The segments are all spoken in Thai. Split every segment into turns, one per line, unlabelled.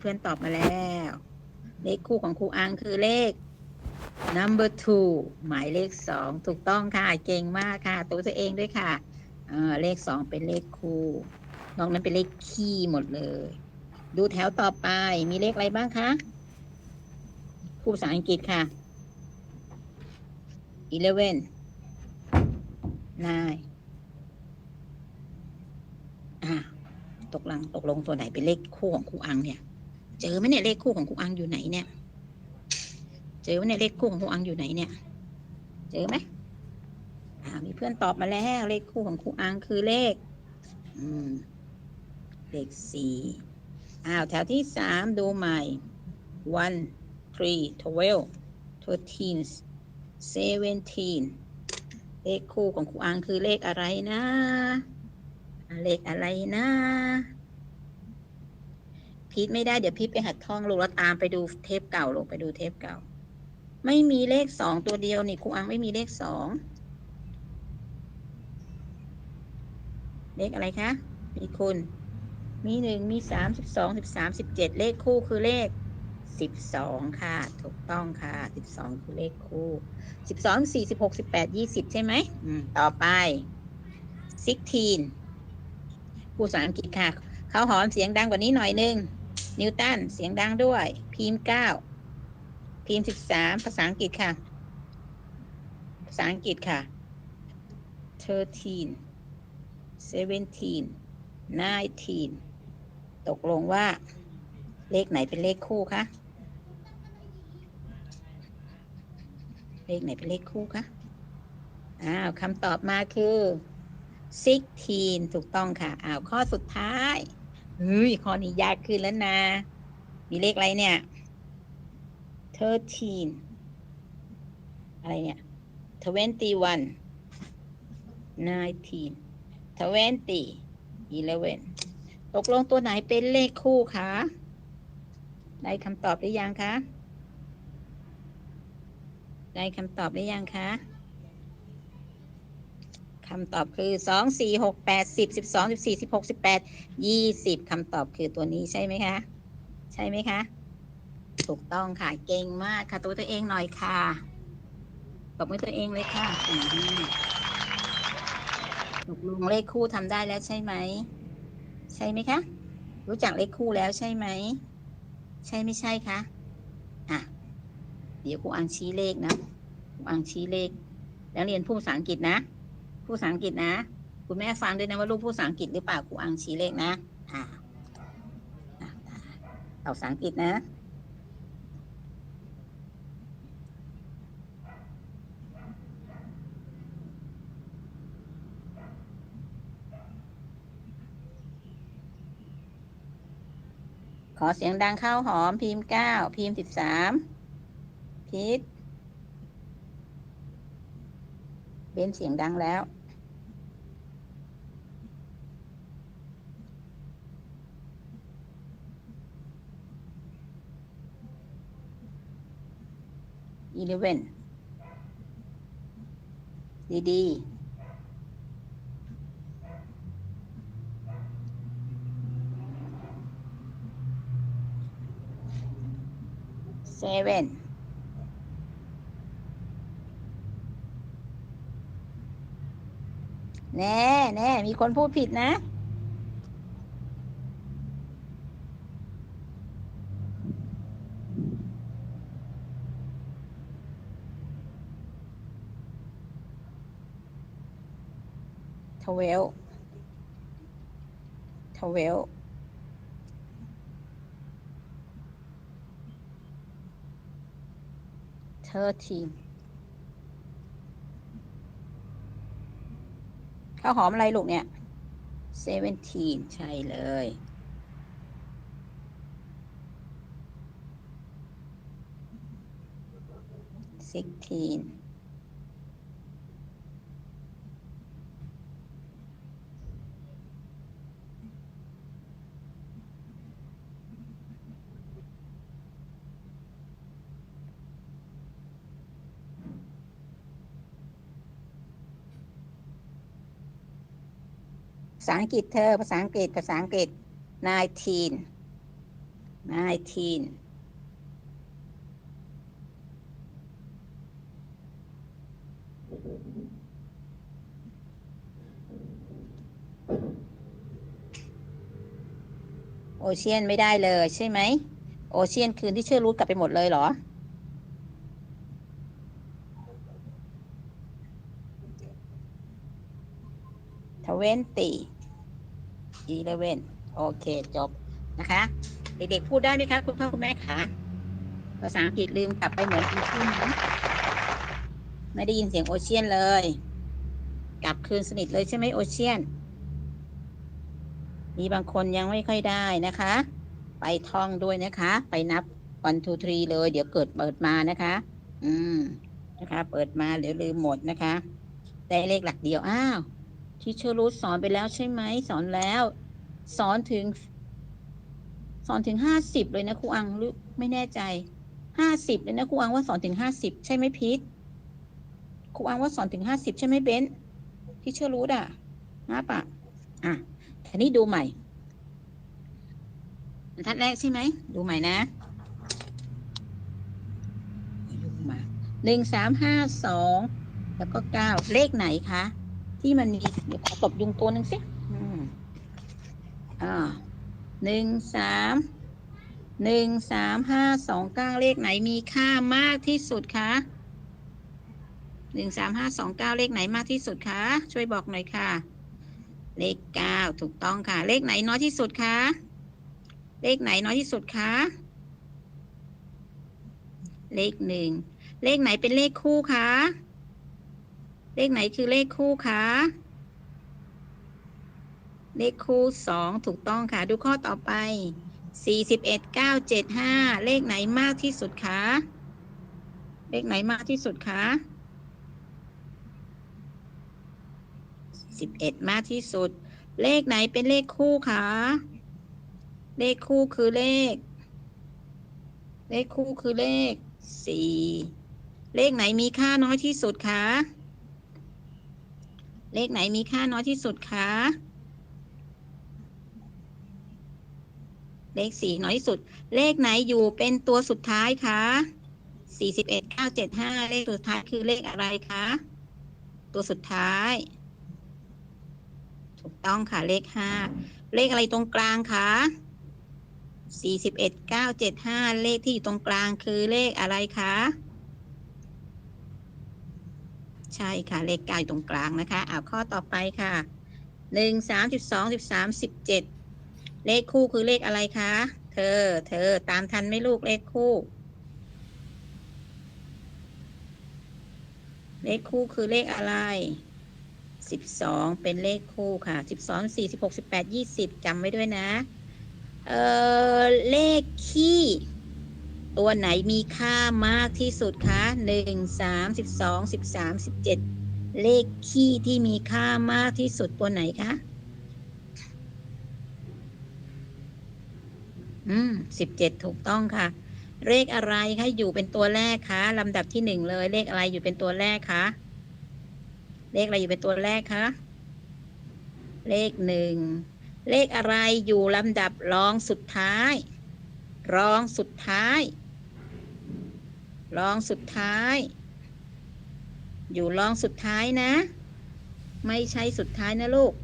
เพื่อนตอบมาแล้ว เลขคู่ของครูอังคือเลข number two หมายเลขสองถูกต้องค่ะ เก่งมากค่ะ ตัวตัวเองด้วยค่ะเเลขสองเป็นเลขคู่ นอกนั้นเป็นเลขคี่หมดเลย ดูแถวต่อไปมีเลขอะไรบ้างคะคู่ภาษาอังกฤษค่ะ eleven nine อะตกลงตกลงตัวไหนเป็นเลขคู่ของครูอังเนี่ย เจอไหมเนี่ยเลขคู่ของครูอังอยู่ไหนเนี่ย เจอไหมเนี่ยเลขคู่ของครูอังอยู่ไหนเนี่ย เจอไหมอ่ามีเพื่อนตอบมาแล้วเลขคู่ของครูอังคือเลข อืม เลขสี่อ้าวแถวที่สามดูใหม่ one three twelve thirteen seventeen เลขคู่ของครูอังคือเลขอะไรนะ เลขอะไรนะ พีทไม่ได้เดี๋ยวพีทไปหัดท่องลูกแล้วตามไปดูเทปเก่าลงไปดูเทปเก่า ไม่มีเลขสองตัวเดียวนี่ครูอังไม่มีเลขสองเลขอะไรคะมีคุณมีหนึ่งมีสามสิบสองสิบสามสิบเจ็ดเลขคู่คือเลขสิบสองค่ะ ถูกต้องค่ะสิบสองคือเลขคู่สิบสองสี่สิบหกสิบแปดยี่สิบใช่ไหมอืมต่อไป sixteen ผู้ภาษาอังกฤษค่ะ เขาหอมเสียงดังกว่านี้หน่อยนึง นิวตันเสียงดังด้วย พิมพ์เก้าพิมพ์สิบสามภาษาอังกฤษค่ะ ภาษาอังกฤษค่ะ thirteen seventeen nineteen ตกลงว่า เลขไหนเป็นเลขคู่คะ เลขไหนเป็นเลขคู่คะ อ้าวคำตอบมาคือ sixteen ถูกต้องค่ะ อ้าว ข้อสุดท้าย เฮ้ยข้อนี้ยากขึ้นแล้วนะ มีเลขอะไรเนี่ย thirteen อะไรเนี่ย twenty one nineteen twenty eleven ตกลงตัวไหนเป็นเลขคู่คะ ได้คำตอบหรือยังคะ ได้คำตอบหรือยังคะ คำตอบคือสองสี่หกแปดสิบสิบสองสิบสี่สิบหกสิบแปดยี่สิบคำตอบคือตัวนี้ใช่ไหมคะ ใช่ไหมคะ ถูกต้องค่ะ เก่งมากค่ะ ตัวตัวเองหน่อยค่ะตบมือตัวเองเลยค่ะอืมตกลงเลขคู่ทำได้แล้วใช่ไหม ใช่ไหมคะ รู้จักเลขคู่แล้วใช่ไหม ใช่ไม่ใช่คะอะ เดี๋ยวครูอังชี้เลขนะครูอังชี้เลข แล้วเรียนผู้ภาษาอังกฤษนะ ผู้ภาษาอังกฤษนะ คุณแม่ฟังด้วยนะว่าลูกผู้ภาษาอังกฤษหรือเปล่าครูอังชี้เลขนะอ่าเอาภาษาอังกฤษนะขอเสียงดังข้าวหอมพิมพ์เก้าพิมพ์สิบสามพีทเบนเสียงดังแล้ว อีเลเวนดีดีเซเว่นแน่แน่มีคนพูดผิดนะ twelve twelve 13ข้าวหอมอะไรลูกเนี่ย seventeen ใช่เลย sixteen ษาอังกฤษเธอ ภาษาอังกฤษ ภาษาอังกฤษ nineteen nineteen โอเชียนไม่ได้เลยใช่ไหม โอเชียนคืนที่เชื่อรู้กลับไปหมดเลยเหรอท อีเลเวนโอเค จบ นะคะ เด็กๆ พูดได้ไหมคะ คุณพ่อคุณแม่คะภาษาอังกฤษลืมกลับไปเหมือนคุณครูนะไม่ได้ยินเสียงโอเชียนเลย กลับคืนสนิทเลยใช่ไหมโอเชียน มีบางคนยังไม่ค่อยได้นะคะ ไปท่องด้วยนะคะ ไปนับ one two three เลย เดี๋ยวเกิดเปิดมานะคะ อืม นะคะ เปิดมาเดี๋ยวลืมหมดนะคะ ได้เลขหลักเดียว อ้าว ที่เชอรู้สอนไปแล้วใช่ไหมสอนแล้ว สอนถึง สอนถึงห้าสิบเลยนะครูอังหรือไม่แน่ใจห้าสิบเลยนะครูอังว่าสอนถึงห้าสิบใช่ไหมพีทครูอังว่าสอนถึงห้าสิบใช่ไหมเบนที่เชอรู้อะนะปะอะทีนี้ดูใหม่บรรทัดแรกใช่ไหม ดูใหม่นะยุ่งมาหนึ่งสามห้าสองแล้วก็เก้าเลขไหนคะ ที่มันมีเดี๋ยวขอตบยุงตัวหนึ่งสิอืมอ่าหนึ่งสามหนึ่งสามห้าสองเก้าเลขไหนมีค่ามากที่สุดคะหนึ่งสามห้าสองเก้าเลขไหนมากที่สุดคะช่วยบอกหน่อยค่ะ เลขเก้าถูกต้องค่ะ เลขไหนน้อยที่สุดคะเลขไหนน้อยที่สุดคะเลขหนึ่งเลขไหนเป็นเลขคู่คะ เลขไหนคือเลขคู่คะเลขคู่สองถูกต้องค่ะ ดูข้อต่อไปสี่สิบเอ็ดเก้าเจ็ดห้าเลขไหนมากที่สุดคะเลขไหนมากที่สุดคะสิบเอ็ดมากที่สุด เลขไหนเป็นเลขคู่คะเลขคู่คือเลข เลขคู่คือเลขสี่เลขไหนมีค่าน้อยที่สุดคะ เลขไหนมีค่าน้อยที่สุดคะ เลขสี่น้อยที่สุด เลขไหนอยู่เป็นตัวสุดท้ายคะสี่สิบเอ็ดเก้าเจ็ดห้าเลขสุดท้ายคือเลขอะไรคะ ตัวสุดท้าย ถูกต้องค่ะเลขห้า เลขอะไรตรงกลางคะสี่สิบเอ็ดเก้าเจ็ดห้าเลขที่อยู่ตรงกลางคือเลขอะไรคะ ใช่ค่ะ เลขเก้าอยู่ตรงกลางนะคะเอาข้อต่อไปค่ะหนึ่งสามสิบสองสิบสามสิบเจ็ดเลขคู่คือเลขอะไรคะ เธอ เธอตามทันไหมลูกเลขคู่ เลขคู่คือเลขอะไรสิบสองเป็นเลขคู่ค่ะสิบสองสี่สิบหกสิบแปดยี่สิบจำไว้ด้วยนะ เออเลขคี่ ตัวไหนมีค่ามากที่สุดคะหนึ่งสามสิบสองสิบสามสิบเจ็ดเลขคี่ที่มีค่ามากที่สุดตัวไหนคะ อืมสิบเจ็ดถูกต้องค่ะ เลขอะไรคะอยู่เป็นตัวแรกคะลำดับที่หนึ่งเลย เลขอะไรอยู่เป็นตัวแรกคะเลขอะไรอยู่เป็นตัวแรกคะเลขหนึ่งเลขอะไรอยู่ลำดับรองสุดท้าย รองสุดท้าย รองสุดท้าย อยู่รองสุดท้ายนะ ไม่ใช่สุดท้ายนะลูก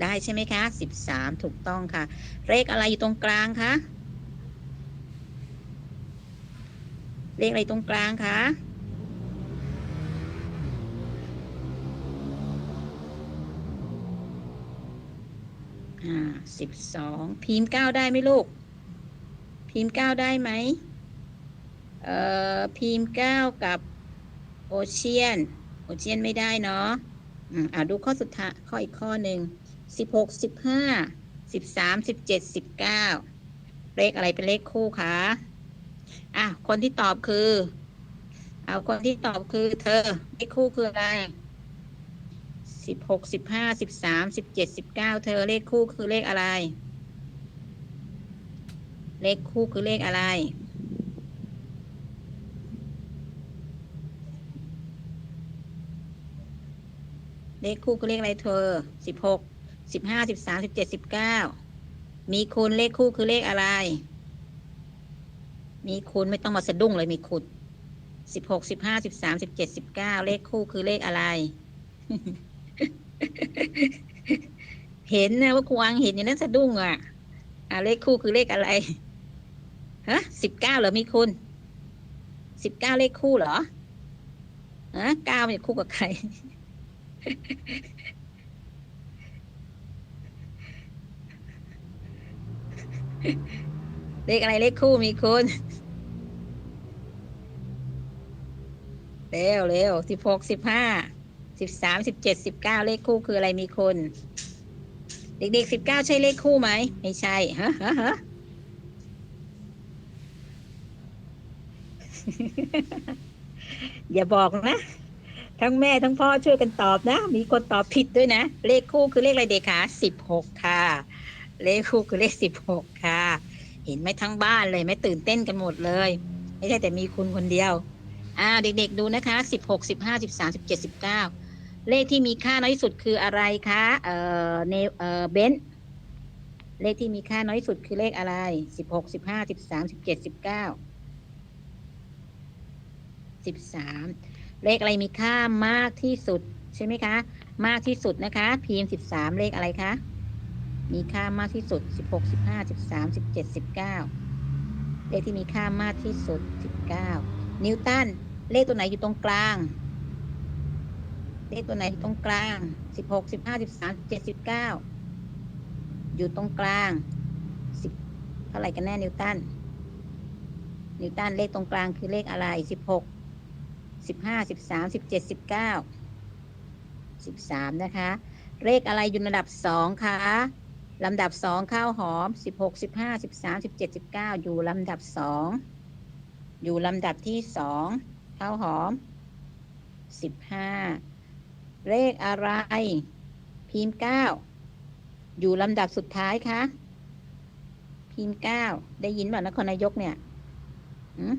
ได้ใช่ไหมคะสิบสามถูกต้องค่ะ เลขอะไรอยู่ตรงกลางคะ เลขอะไรตรงกลางคะอ่าสิบสองพิมพ์เก้าได้ไหมลูก พิมพ์เก้าได้ไหมเอ่อพิมพ์เก้ากับโอเชียน โอเชียนไม่ได้เนาะอ่าดูข้อสุดท้ายข้ออีกข้อหนึ่งสิบหกสิบห้าสิบสามสิบเจ็ดสิบเก้าเลขอะไรเป็นเลขคู่คะอะคนที่ตอบคือ เอาคนที่ตอบคือเธอเลขคู่คืออะไรสิบหกสิบห้าสิบสามสิบเจ็ดสิบเก้าเธอเลขคู่คือเลขอะไร เลขคู่คือเลขอะไร เลขคู่คือเลขอะไรเธอสิบหกสิบห้าสิบสามสิบเจ็ดสิบเก้ามีคูณเลขคู่คือเลขอะไร มีคูณไม่ต้องมาสะดุ้งเลยมีคูณสิบหกสิบห้าสิบสามสิบเจ็ดสิบเก้าเลขคู่คือเลขอะไร เห็นนะว่าครูอังเห็นอย่างนั้นสะดุ้งอะอ่าเลขคู่คือเลขอะไร ฮะสิบเก้าเหรอมีคุณสิบเก้าเลขคู่เหรอฮะเก้าเนี่ยคู่กับใคร เลขอะไรเลขคู่มีคุณเร็วเร็วสิบหกสิบห้าสิบสามสิบเจ็ดสิบเก้าเลขคู่คืออะไรมีคุณเด็กๆสิบเก้าใช่เลขคู่ไหมไม่ใช่ฮะฮะฮะ อย่าบอกนะ ทั้งแม่ทั้งพ่อช่วยกันตอบนะ มีคนตอบผิดด้วยนะ เลขคู่คือเลขอะไรเด็กคะสิบหกค่ะ เลขคู่คือเลขสิบหกค่ะ เห็นไหมทั้งบ้านเลยไม่ตื่นเต้นกันหมดเลย ไม่ใช่แต่มีคุณคนเดียวอ้าเด็กๆดูนะคะสิบหกสิบห้าสิบสามสิบเจ็ดสิบเก้าเลขที่มีค่าน้อยที่สุดคืออะไรคะเอ่อเนเอ่อเบนเลขที่มีค่าน้อยที่สุดคือเลขอะไรสิบหกสิบห้าสิบสามสิบเจ็ดสิบเก้า สิบสามเลขอะไรมีค่ามากที่สุดใช่ไหมคะ มากที่สุดนะคะพีมสิบสามเลขอะไรคะมีค่ามากที่สุดสิบหกสิบห้าสิบสามสิบเจ็ดสิบเก้าเลขที่มีค่ามากที่สุดสิบเก้านิวตันเลขตัวไหนอยู่ตรงกลาง เลขตัวไหนอยู่ตรงกลางสิบหกสิบห้าสิบสามเจ็ดสิบเก้าอยู่ตรงกลางสิบเท่าไหร่กันแน่นิวตันนิวตันเลขตรงกลางคือเลขอะไรสิบหก สิบห้าสิบสามสิบเจ็ดสิบเก้าสิบสามนะคะ เลขอะไรอยู่ลำดับสองคะลำดับสองข้าวหอมสิบหกสิบห้าสิบสามสิบเจ็ดสิบเก้าอยู่ลำดับสองอยู่ลำดับที่สองข้าวหอมสิบห้าเลขอะไร พิมพ์เก้าอยู่ลำดับสุดท้ายคะพิมพ์เก้าได้ยินบ่านครนายกเนี่ยอืม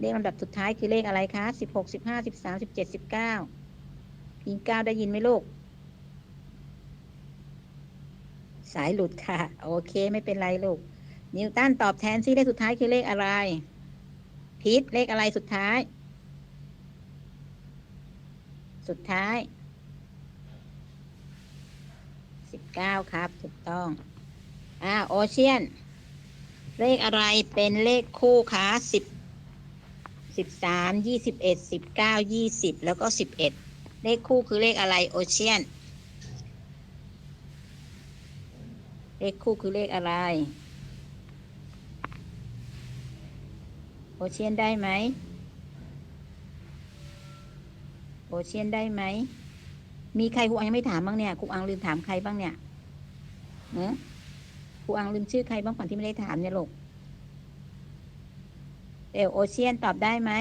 เลขลำดับสุดท้ายคือเลขอะไรคะสิบหกสิบห้าสิบสามสิบเจ็ดสิบเก้าพิงเก้าได้ยินไหมลูก สายหลุดค่ะ โอเคไม่เป็นไรลูก นิวตันตอบแทนซิเลขสุดท้ายคือเลขอะไร พีทเลขอะไรสุดท้าย สุดท้ายสิบเก้าครับ ถูกต้องอ่าโอเชียน เลขอะไรเป็นเลขคู่คะสิบ สิบสามยี่สิบเอ็ดสิบเก้ายี่สิบแล้วก็สิบเอ็ดเลขคู่คือเลขอะไรโอเชียน เลขคู่คือเลขอะไร โอเชียนได้ไหม โอเชียนได้ไหม มีใครครูอังยังไม่ถามบ้างเนี่ยครูอังลืมถามใครบ้างเนี่ยเนอะครูอังลืมชื่อใครบ้างก่อนที่ไม่ได้ถามเนี่ยลูก เอลโอเชียนตอบได้ไหม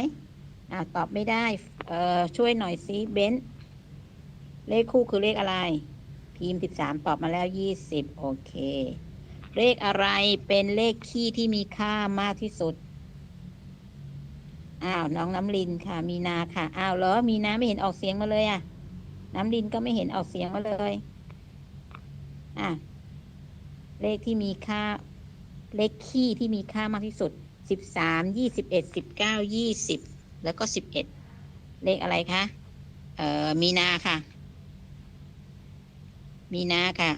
อ่าตอบไม่ได้ เอ่อ ช่วยหน่อยซิเบนเลขคู่คือเลขอะไร พิมพ์สิบสามตอบมาแล้วยี่สิบโอเค เลขอะไรเป็นเลขคี่ที่มีค่ามากที่สุด อ้าว น้องน้ำลินค่ะ มีนาค่ะ อ้าวเหรอ มีนาไม่เห็นออกเสียงมาเลยอะ น้ำลินก็ไม่เห็นออกเสียงมาเลย อะ เลขที่มีค่า เลขคี่ที่มีค่ามากที่สุด สิบสามยี่สิบเอ็ดสิบเก้ายี่สิบแล้วก็สิบเอ็ดเลขอะไรคะเอ่อมีนาค่ะ มีนาค่ะ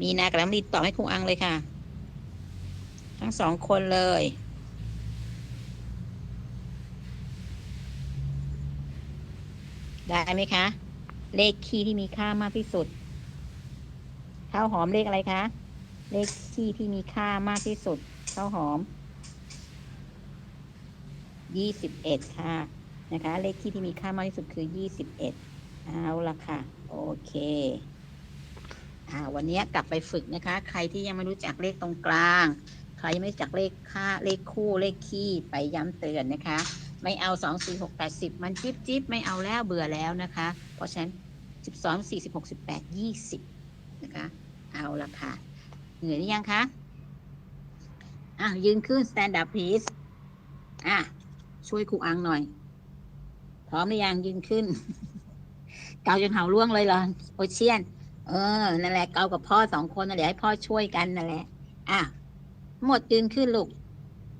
มีนากับน้ำลินตอบให้ครูอังเลยค่ะ ทั้งสองคนเลยได้ไหมคะ เลขคี่ที่มีค่ามากที่สุดข้าวหอมเลขอะไรคะ เลขคี่ที่มีค่ามากที่สุดข้าวหอม ยี่สิบเอ็ดค่ะ นะคะ เลขคี่ที่มีค่ามากที่สุดคือยี่สิบเอ็ดเอาละค่ะ โอเคอ่าวันนี้กลับไปฝึกนะคะ ใครที่ยังไม่รู้จักเลขตรงกลาง ใครยังไม่รู้จักเลขค่าเลขคู่เลขคี่ไปย้ำเตือนนะคะ ไม่เอาสองสี่หกแปดสิบมันจิ๊บจิ๊บไม่เอาแล้วเบื่อแล้วนะคะ เพราะฉะนั้นสิบสองสี่สิบหกสิบแปดยี่สิบนะคะ เอาละค่ะ เหนื่อยหรือยังคะอะยืนขึ้น stand up please อะช่วยครูอังหน่อย พร้อมหรือยังยืนขึ้น เกาจนเห่าล่วงเลยเหรอโอเชียน เออนั่นแหละเกากับพ่อสองคนนั่นแหละให้พ่อช่วยกันนั่นแหละอะหมดยืนขึ้นลูก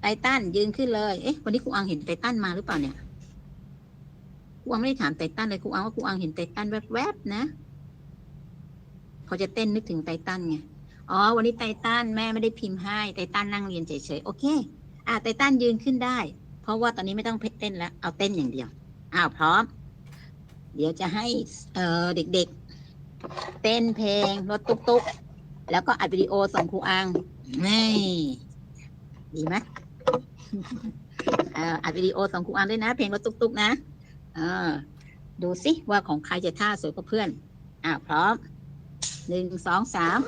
ไตตันยืนขึ้นเลย เอ๊ะ วันนี้ครูอังเห็นไตตันมาหรือเปล่าเนี่ยครูอังไม่ได้ถามไตตันเลยครูอังว่าครูอังเห็นไตตันแวบๆนะเขาจะเต้นนึกถึงไตตันไง อ๋อ วันนี้ไตตันแม่ไม่ได้พิมพ์ให้ไตตันนั่งเรียนเฉยๆ โอเค อะไตตันยืนขึ้นได้ เพราะว่าตอนนี้ไม่ต้องเต้นแล้ว เอาเต้นอย่างเดียว อ้าวพร้อม เดี๋ยวจะให้เอ่อเด็กๆ เต้นเพลงรถตุ๊กๆ แล้วก็อัดวิดีโอส่งครูอังนี่ดีไหมเอ่ออัดวิดีโอส่งครูอังด้วยนะ เพลงรถตุ๊กๆ นะ เออดูสิว่าของใครจะท่าสวยกว่าเพื่อนอ่าพร้อม หนึ่งสองสาม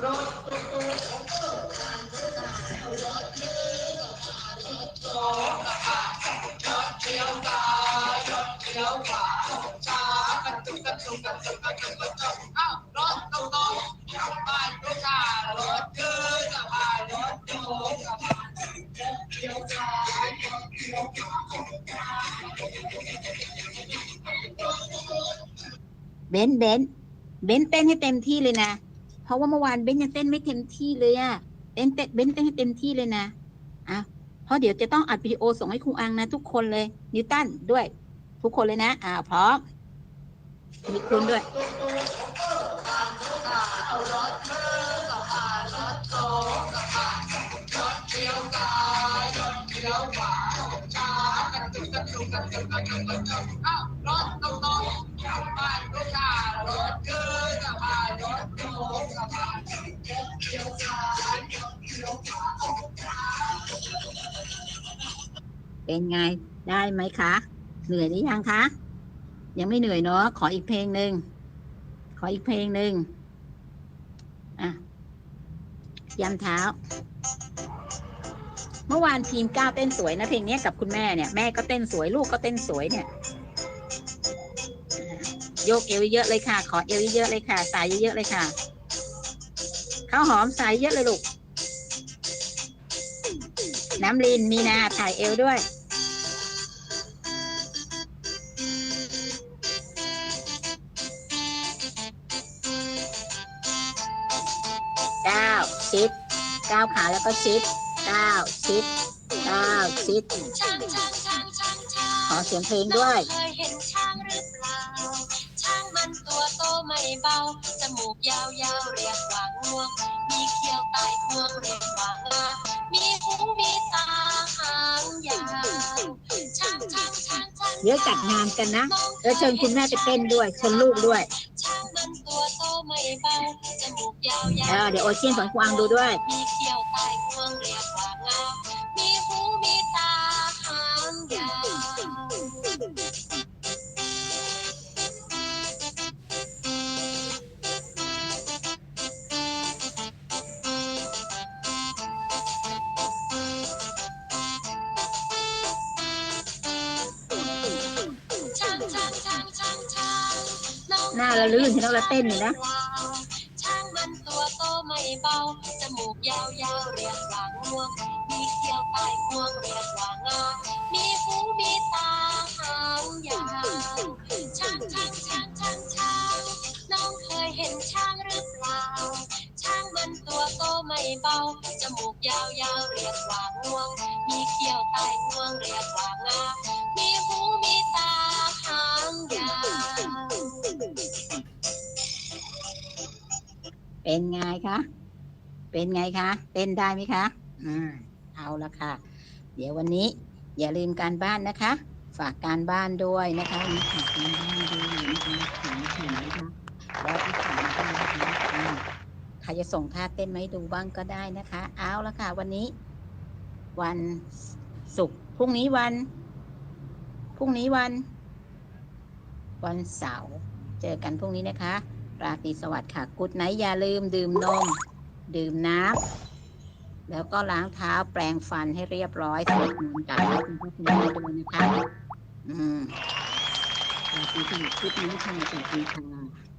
เบนเบนเบนเต้นให้เต็มที่เลยนะ เพราะว่าเมื่อวานเบนยังเต้นไม่เต็มที่เลยอะเต้นเต้นเบนเต้นให้เต็มที่เลยนะอะเพราะเดี๋ยวจะต้องอัดวิดีโอส่งให้ครูอังนะ ทุกคนเลย นิวตันด้วย ทุกคนเลยนะอ่าพร้อมมีคุณด้วยเเป็นไงได้ไหมคะ เหนื่อยหรือยังคะ ยังไม่เหนื่อยเนาะขออีกเพลงหนึ่งขออีกเพลงหนึ่งอะยำเท้า เมื่อวานทีมก้าวเต้นสวยนะเพลงนี้กับคุณแม่เนี่ยแม่ก็เต้นสวยลูกก็เต้นสวยเนี่ยโยกเอวเยอะเลยค่ะ ขอเอวเยอะเลยค่ะ สายเยอะเลยค่ะข้าวหอมสายเยอะเลยลูก น้ำลินมีนาถ่ายเอวด้วย เก้าชิดเก้าขาแล้วก็ชิดเก้าชิด
เก้าชิด
ขอเสียงเพลงด้วย
เคยเห็นช้างหรือเปล่า ช้างมันตัวโตไม่เบา จมูกยาวยาวเรียกว่างวง มีเขี้ยวใต้งวงเรียกว่างา มีหูมีตาหางยาวช้างช้างช้างช้าง
เดี๋ยวจัดงานกันนะเออเชิญคุณแม่ไปเต้นด้วยเชิญลูกด้วย
ช้างมันตัวโตไม่เบาจมูกยาวยา
เอ
ว
อเดี๋ยวโอเชียนสอนกวางดูด้วย
มีเขี้ยวใต้งวงเรียกว่างามีหูมีตาหางยาว น้อง
หน้าละลื่นที่เราเต้นอยู่นะ
เป็นไง
คะ เป็นไงคะ เต้นได้ไหมคะอืมเอาละค่ะ เดี๋ยววันนี้ อย่าลืมการบ้านนะคะ ฝากการบ้านด้วยนะคะมีฝากการบ้านด้วยนะคะถึงถึงนะคะแล้วที่ถามกันนะคะอืมใครจะส่งท่าเต้นไหมดูบ้างก็ได้นะคะ เอาละค่ะ วันนี้ วันศุกร์พรุ่งนี้วันพรุ่งนี้วัน วันเสาร์เจอกันพรุ่งนี้นะคะ ราตรีสวัสดิ์ค่ะกุดไหนอย่าลืมดื่มนม ดื่มน้ำแล้วก็ล้างเท้าแปรงฟันให้เรียบร้อยสวดมนต์กับคุณพ่อคุณแม่ด้วยนะคะ อืมราตรีสวัสดิ์คลิปนี้ค่ะสวัสดีค่ะ